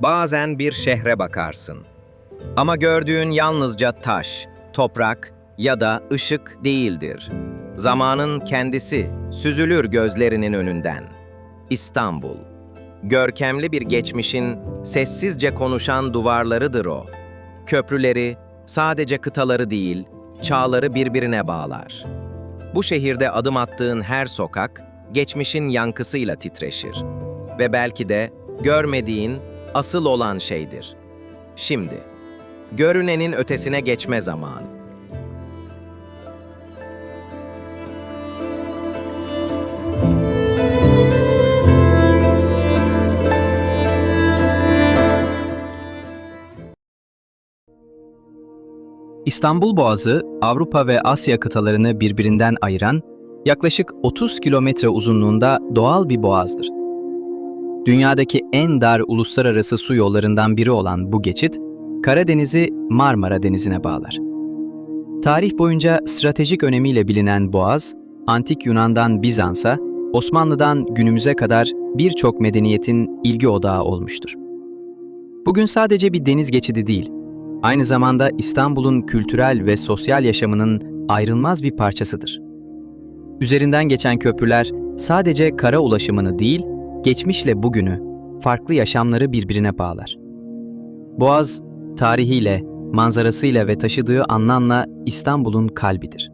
Bazen bir şehre bakarsın. Ama gördüğün yalnızca taş, toprak ya da ışık değildir. Zamanın kendisi süzülür gözlerinin önünden. İstanbul. Görkemli bir geçmişin sessizce konuşan duvarlarıdır o. Köprüleri sadece kıtaları değil, çağları birbirine bağlar. Bu şehirde adım attığın her sokak geçmişin yankısıyla titreşir ve belki de görmediğin asıl olan şeydir. Şimdi görünenin ötesine geçme zamanı. İstanbul Boğazı, Avrupa ve Asya kıtalarını birbirinden ayıran, yaklaşık 30 kilometre uzunluğunda doğal bir boğazdır. Dünyadaki en dar uluslararası su yollarından biri olan bu geçit, Karadeniz'i Marmara Denizi'ne bağlar. Tarih boyunca stratejik önemiyle bilinen Boğaz, Antik Yunan'dan Bizans'a, Osmanlı'dan günümüze kadar birçok medeniyetin ilgi odağı olmuştur. Bugün sadece bir deniz geçidi değil, aynı zamanda İstanbul'un kültürel ve sosyal yaşamının ayrılmaz bir parçasıdır. Üzerinden geçen köprüler sadece kara ulaşımını değil, geçmişle bugünü, farklı yaşamları birbirine bağlar. Boğaz, tarihiyle, manzarasıyla ve taşıdığı anlamla İstanbul'un kalbidir.